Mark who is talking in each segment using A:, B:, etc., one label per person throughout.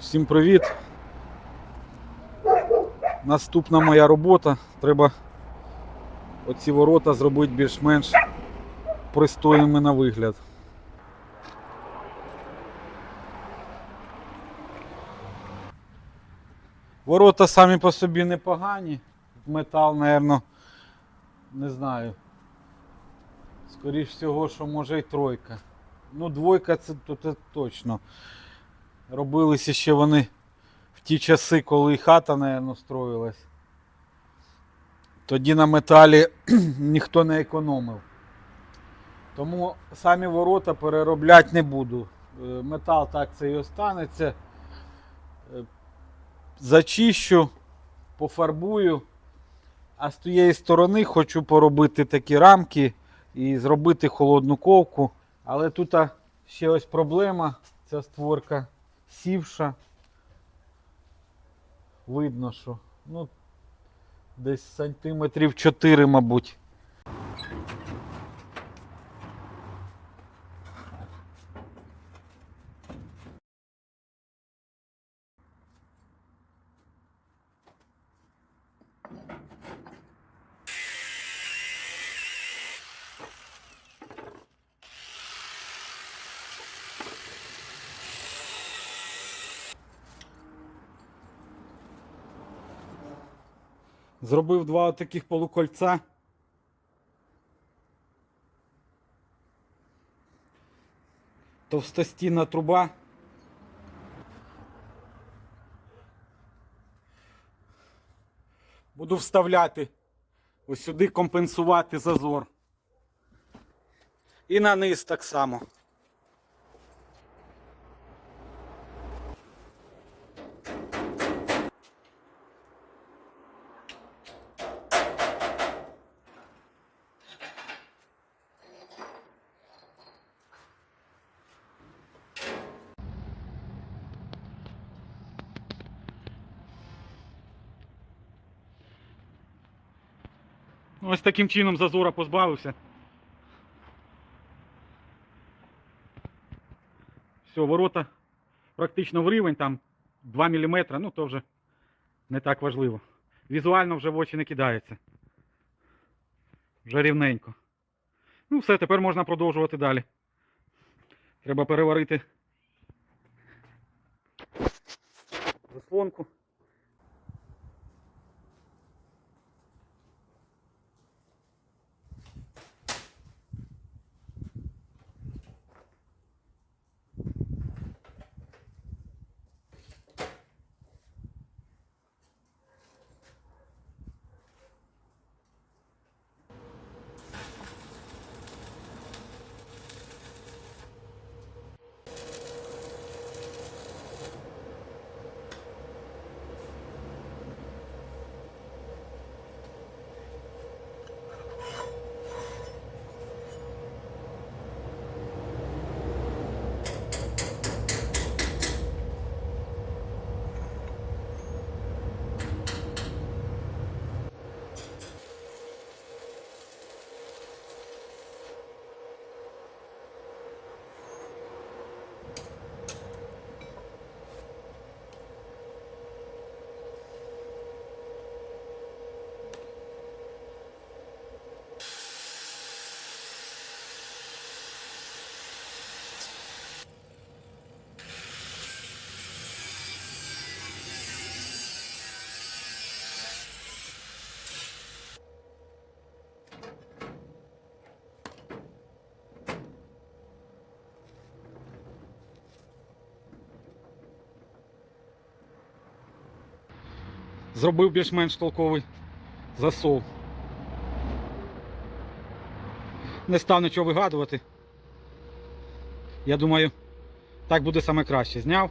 A: Всім привіт! Наступна моя робота. Треба оці ворота зробити більш-менш пристойними на вигляд. Ворота самі по собі непогані. Метал, напевно, не знаю. Скоріш всього, що може і тройка. Ну, двойка це, то, це точно. Робилися ще вони в ті часи, коли хата, напевно, строїлась. Тоді на металі ніхто не економив. Тому самі ворота переробляти не буду. Е, Метал так це і останеться. Е, Зачищу, пофарбую. А з тієї сторони хочу поробити такі рамки і зробити холодну ковку. Але тут ще ось проблема. Ця створка сівша. Видно, що ну, десь сантиметрів 4, мабуть. Зробив два таких полукольця. Товстостінна труба. Буду вставляти ось сюди компенсувати зазор. І на низ так само. Таким чином зазора позбавився. Все, ворота практично в рівень, там 2 мм, ну то вже не так важливо. Візуально вже в очі не кидається. Вже рівненько. Ну все, тепер можна продовжувати далі. Треба переварити заслонку. Зробив більш-менш толковий засов. Не став нічого вигадувати. Я думаю, так буде саме краще. Зняв,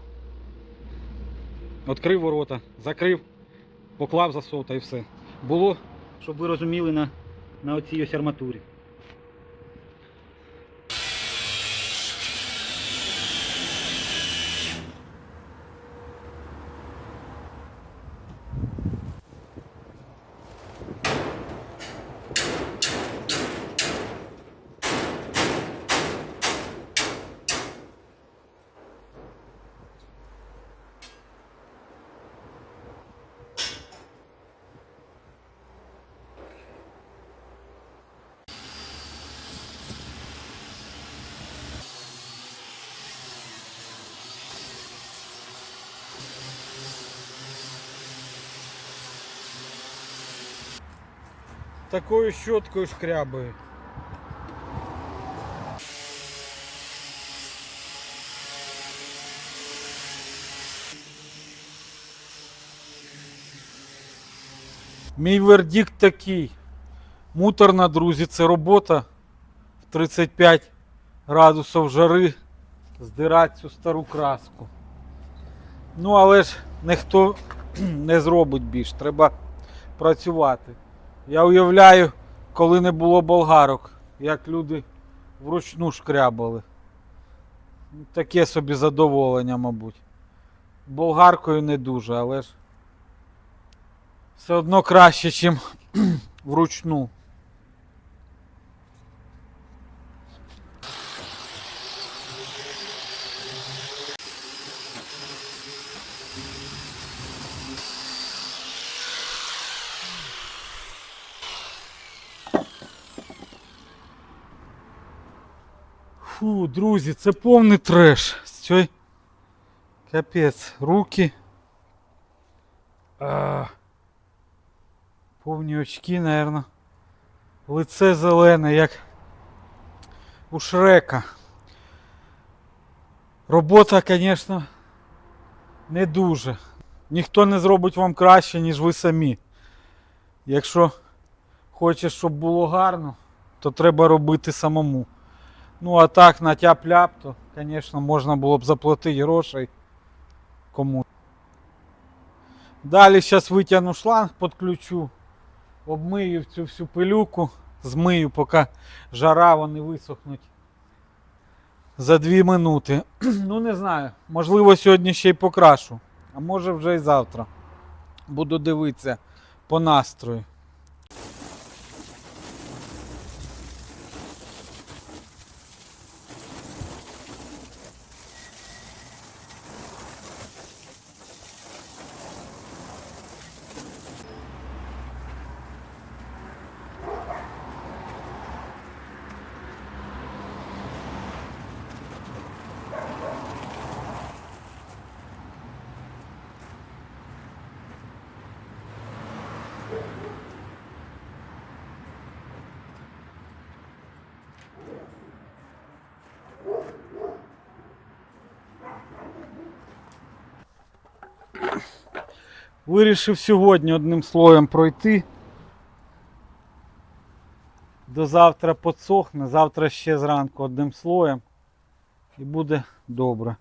A: відкрив ворота, закрив, поклав засов та і все. Було, щоб ви розуміли, на, на оцій ось арматурі. Такою щоткою шкрябаю. Мій вердикт такий. Муторна, друзі, це робота в 35 градусів жари здирати цю стару краску. Ну, але ж ніхто не зробить більш, треба працювати. Я уявляю, коли не було болгарок, як люди вручну шкрябали. Таке собі задоволення, мабуть. Болгаркою не дуже, але ж все одно краще, ніж вручну. Фу, друзі, це повний треш. Цієї капець. Руки. А, повні очки, наверное. Лице зелене, як у Шрека. Робота, звісно, не дуже. Ніхто не зробить вам краще, ніж ви самі. Якщо хочеш, щоб було гарно, то треба робити самому. Ну, а так на тяп-ляп, то, звісно, можна було б заплатити грошей кому. Далі зараз витягну шланг, підключу, обмию цю всю пилюку, змию, поки жара вони висохнуть за 2 минути. Ну, не знаю. Можливо, сьогодні ще й покрашу, а може вже й завтра. Буду дивитися по настрою. Вирішив сьогодні одним слоєм пройти. До завтра підсохне, завтра ще зранку одним слоєм і буде добре.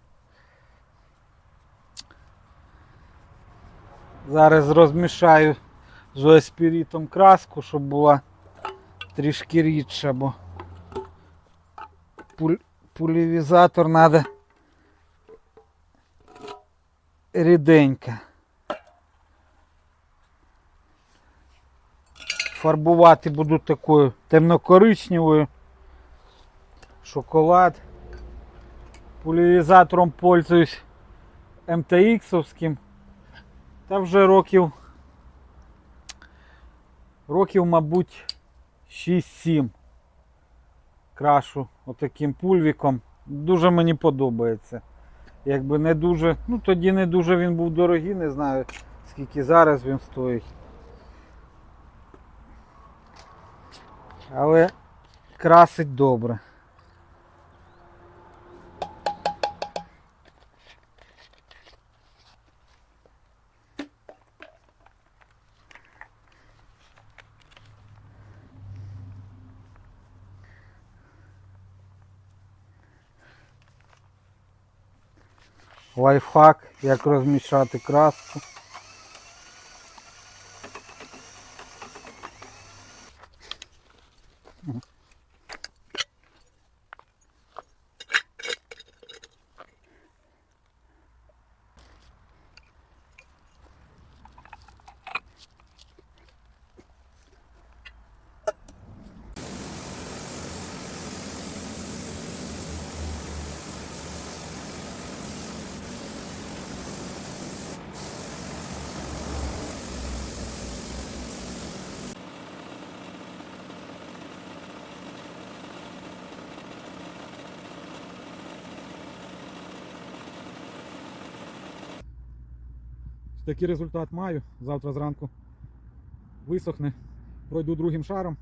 A: Зараз розмішаю з оеспірітом краску, щоб була трішки рідша, бо пульверизатор треба ріденька. Фарбувати буду такою темно-коричневою. Шоколад. Пульверизатором пользуюсь MTX-овським. Та вже років. Років, мабуть, 6-7. Крашу отаким пульвіком. Дуже мені подобається. Якби не дуже. Ну тоді не дуже він був дорогий, не знаю скільки зараз він стоїть. Але красить добре. Лайфхак, як розмішати краску. Такий результат маю. Завтра зранку висохне
B: пройду другим шаром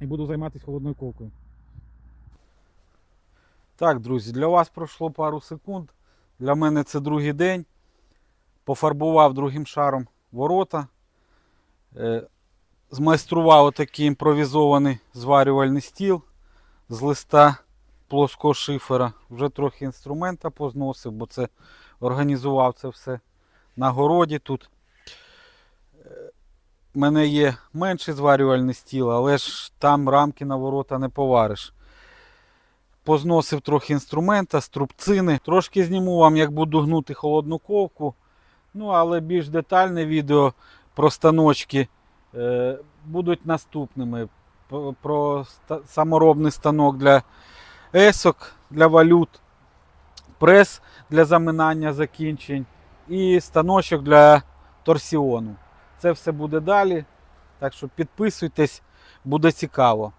B: і буду займатися холодною ковкою.
A: Так, друзі, для вас пройшло пару секунд. Для мене це другий день. Пофарбував другим шаром ворота. Е, Змайстрував отакий імпровізований зварювальний стіл з листа плоского шифера. Вже трохи інструмента позносив, бо це організував це все на городі тут. У мене є менший зварювальний стіл, але ж там рамки на ворота не повариш. Позносив трохи інструмента, струбцини. Трошки зніму вам, як буду гнути холодну ковку. Ну, але більш детальне відео про станочки е, будуть наступними. Про, саморобний станок для есок, для валют, прес для заминання закінчень і станочок для торсіону. Це все буде далі. Так що підписуйтесь, буде цікаво.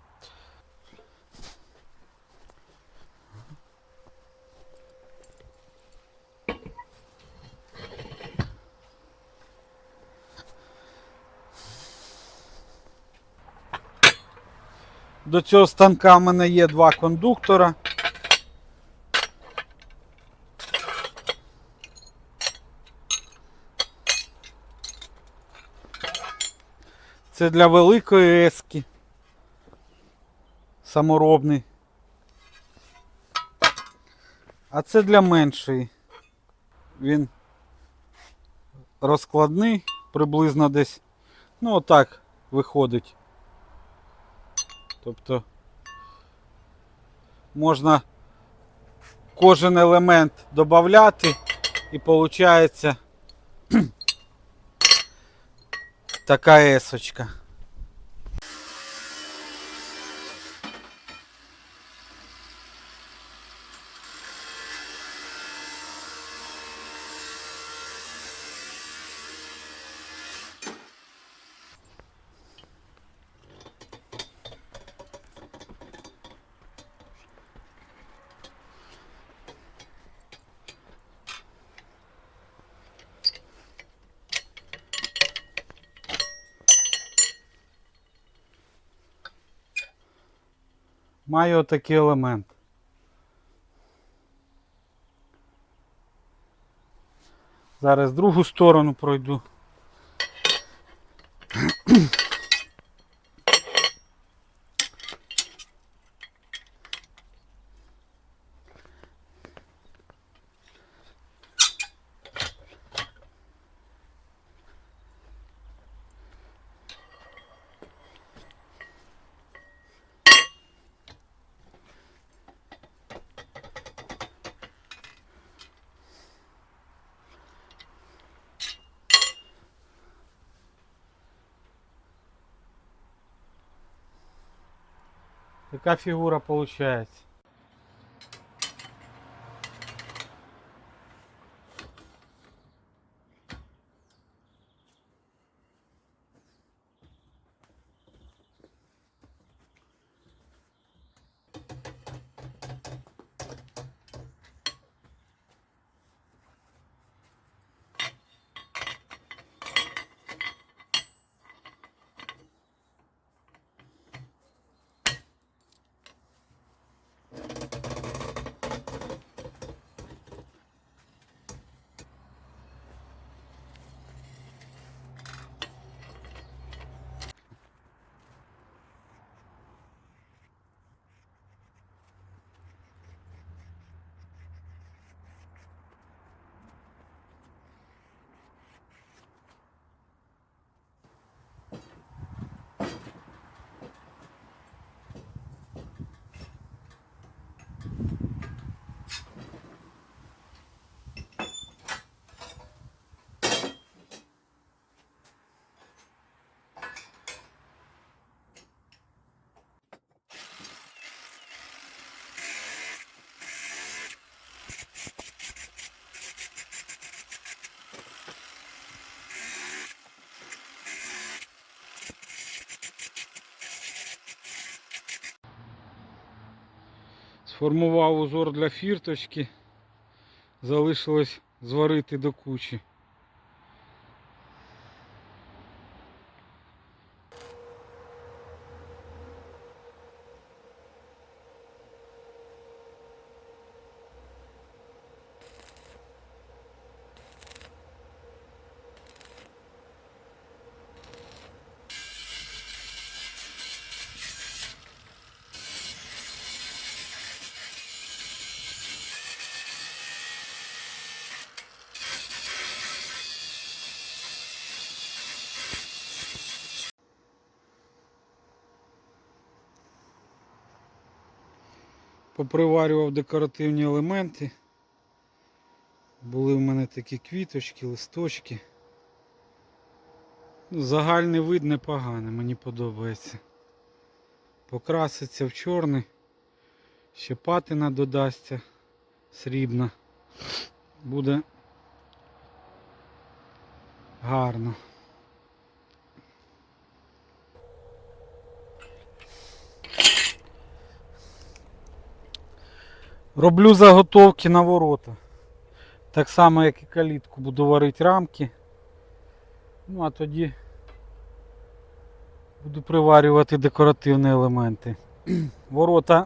A: До цього станка в мене є два кондуктора. Це для великої ески. Саморобний. А це для меншої. Він розкладний, приблизно десь. Ну, отак виходить. Тобто можна кожен елемент додати і виходить така есочка. Маю отакий елемент. Зараз другу сторону пройду. Така фигура виходить. Сформував узор для фірточки. Залишилось зварити до кучі. Поприварював декоративні елементи. Були в мене такі квіточки, листочки. Ну, Загальний вид непоганий, мені подобається. Покраситься в чорний, ще патина додасться срібна. Буде гарно. Роблю заготовки на ворота. Так само, як і калітку, буду варити рамки. Ну а тоді буду приварювати декоративні елементи. Ворота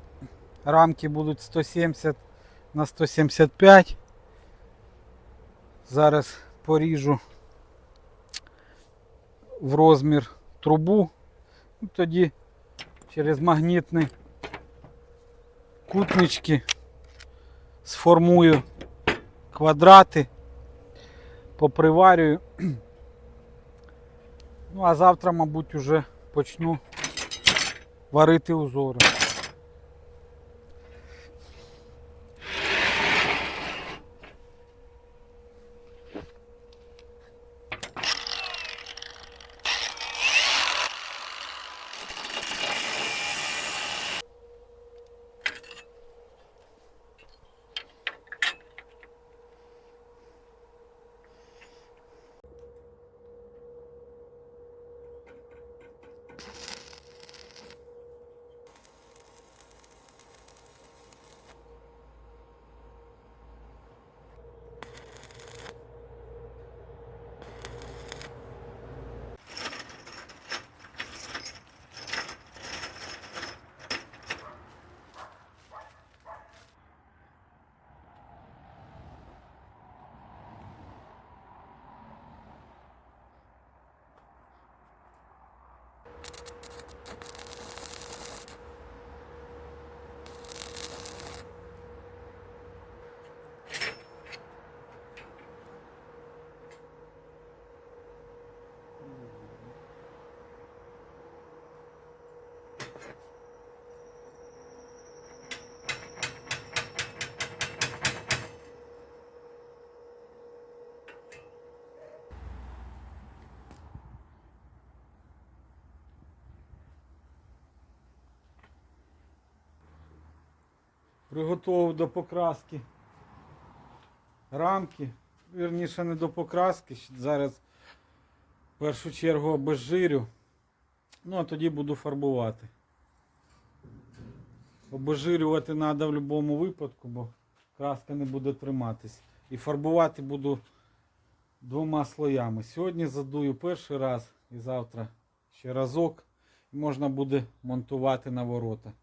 A: рамки будуть 170 на 175. Зараз поріжу в розмір трубу. Тоді через магнітні кутнички сформую квадрати, поприварюю. Ну а завтра, мабуть, уже почну варити узори. Приготував до покраски рамки. Вірніше не до покраски. Зараз в першу чергу обезжирю. Ну а тоді буду фарбувати. Обезжирювати треба в будь-якому випадку, бо краска не буде триматись. І фарбувати буду двома слоями. Сьогодні задую перший раз і завтра ще разок. І можна буде монтувати на ворота.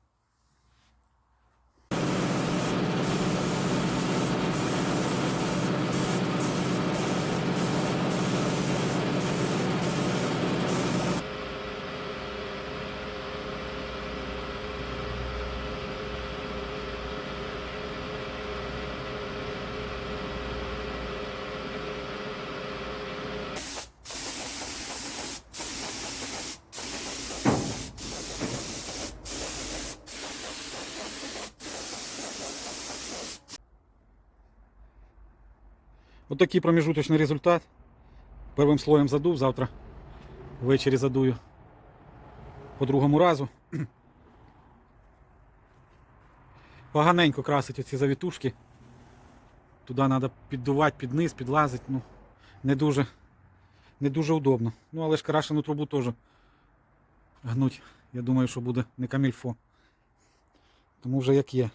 A: Вот такий промежуточный результат. Первим слоєм задув, завтра ввечері задую по другому разу. Поганенько красить оці завітушки. Туди треба піддувати під низ, підлазити. Ну, не дуже, не дуже удобно. Ну, але ж крашену трубу теж гнуть. Я думаю, що буде не камільфо. Тому вже як є.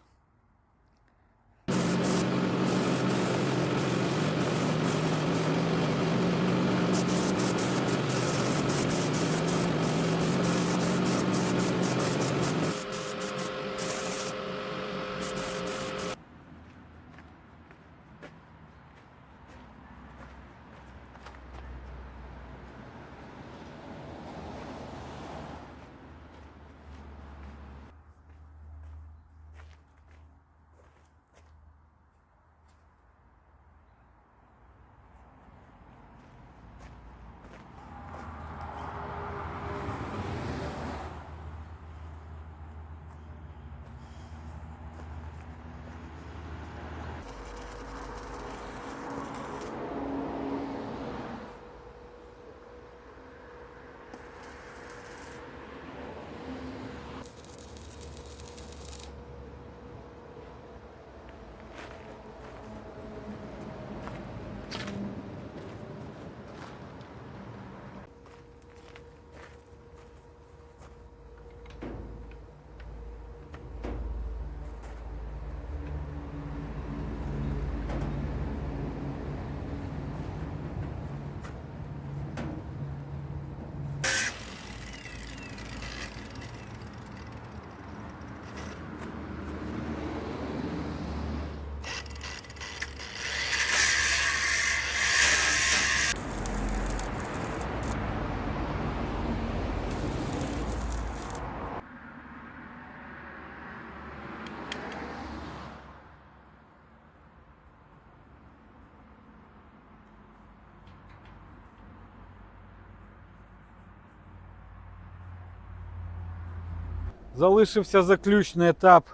A: Залишився заключний етап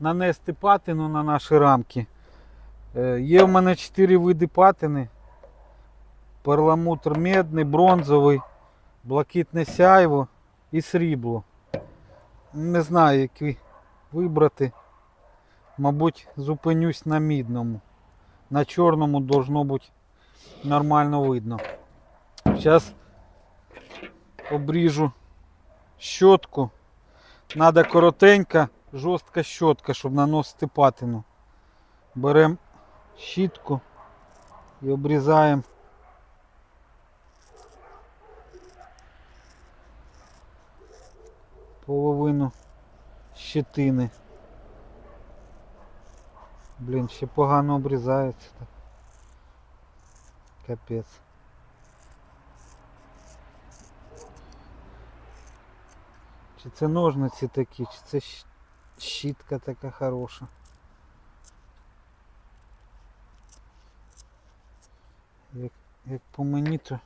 A: нанести патину на наші рамки. Е, Є в мене 4 види патини. Перламутр медний, бронзовий, блакитне сяйво і срібло. Не знаю, який вибрати. Мабуть, зупинюсь на мідному. На чорному должно бути нормально видно. Зараз обріжу щотку. Надо коротенька, жорстка щотка, щоб наносити патину. Беремо щітку і обрізаємо половину щетини. Блін, ще погано обрізається. Капець. Чи це ножниці такі, чи це щітка така хороша. Як, як по мені, то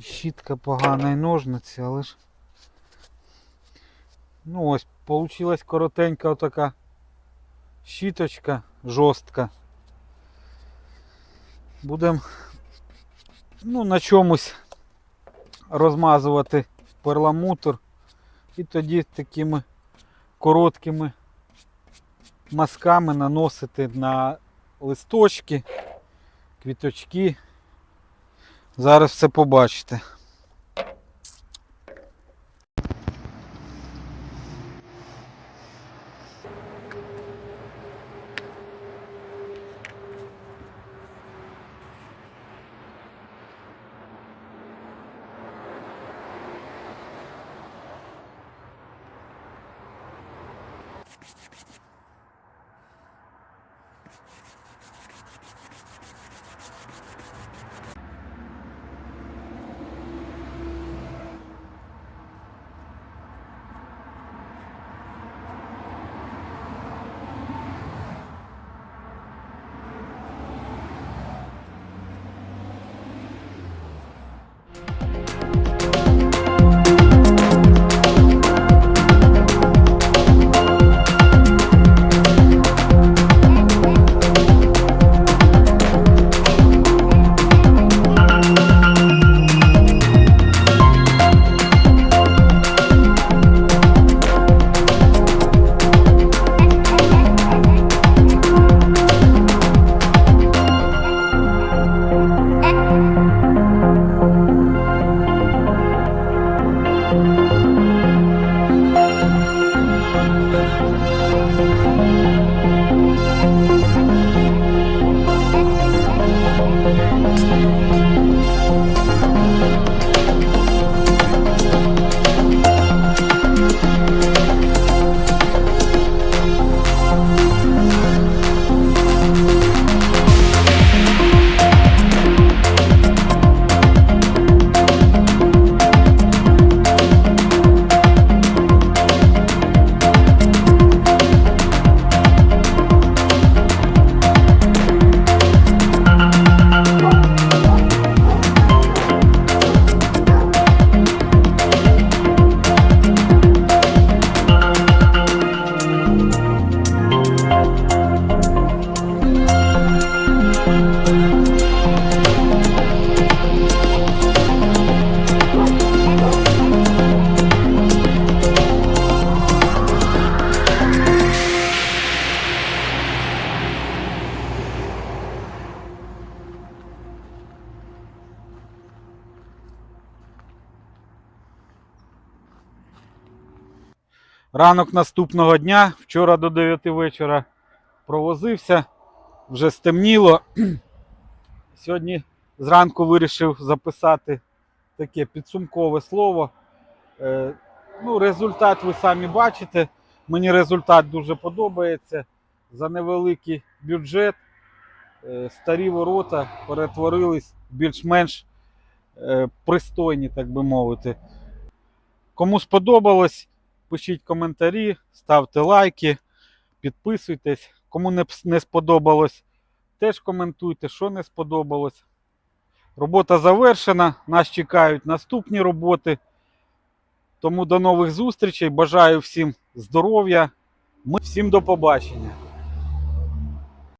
A: щітка погана і ножниці, але ж. Ну ось, получилась коротенька отака щіточка жорстка. Будемо ну, на чомусь розмазувати перламутр. І тоді такими короткими мазками наносити на листочки, квіточки. Зараз все побачите. Ранок наступного дня, вчора до 9 вечора провозився, вже стемніло. Сьогодні зранку вирішив записати таке підсумкове слово. Е, ну, результат ви самі бачите. Мені результат дуже подобається. За невеликий бюджет е, старі ворота перетворились більш-менш е, пристойні, так би мовити. Кому сподобалось, пишіть коментарі, ставте лайки, підписуйтесь. Кому не, сподобалось, теж коментуйте, що не сподобалось. Робота завершена, нас чекають наступні роботи. Тому до нових зустрічей. Бажаю всім здоров'я. Всім до побачення.